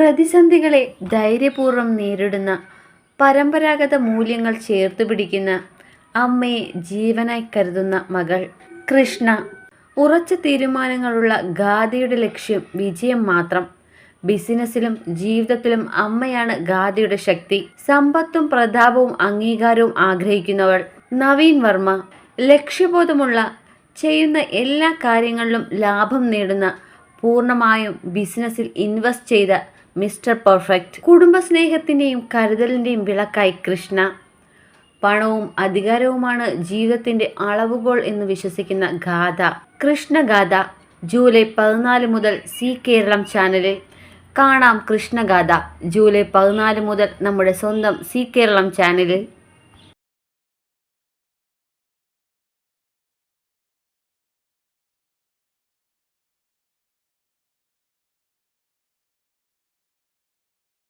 പ്രതിസന്ധികളെ ധൈര്യപൂർവം നേരിടുന്ന പരമ്പരാഗത മൂല്യങ്ങൾ ചേർത്ത് പിടിക്കുന്ന അമ്മയെ ജീവനായി കരുതുന്ന മകൾ കൃഷ്ണ. ഉറച്ച തീരുമാനങ്ങളുള്ള ഗാദിയുടെ ലക്ഷ്യം വിജയം മാത്രം. ബിസിനസ്സിലും ജീവിതത്തിലും അമ്മയാണ് ഗാദിയുടെ ശക്തി. സമ്പത്തും പ്രതാപവും അംഗീകാരവും ആഗ്രഹിക്കുന്നവൾ നവീൻ വർമ്മ. ലക്ഷ്യബോധമുള്ള ചെയ്യുന്ന എല്ലാ കാര്യങ്ങളിലും ലാഭം നേടുന്ന പൂർണമായും ബിസിനസ്സിൽ ഇൻവെസ്റ്റ് ചെയ്ത മിസ്റ്റർ പെർഫെക്റ്റ്. കുടുംബസ്നേഹത്തിന്റെയും കരുതലിന്റെയും വിളക്കായി കൃഷ്ണ. പണവും അധികാരവുമാണ് ജീവിതത്തിന്റെ അളവുകോൾ എന്ന് വിശ്വസിക്കുന്ന ഗാഥ. കൃഷ്ണഗാഥ ജൂലൈ പതിനാല് മുതൽ സി കേരളം ചാനലിൽ. കാണാം കൃഷ്ണഗാഥ ജൂലൈ പതിനാല് മുതൽ നമ്മുടെ സ്വന്തം സി കേരളം ചാനലിൽ.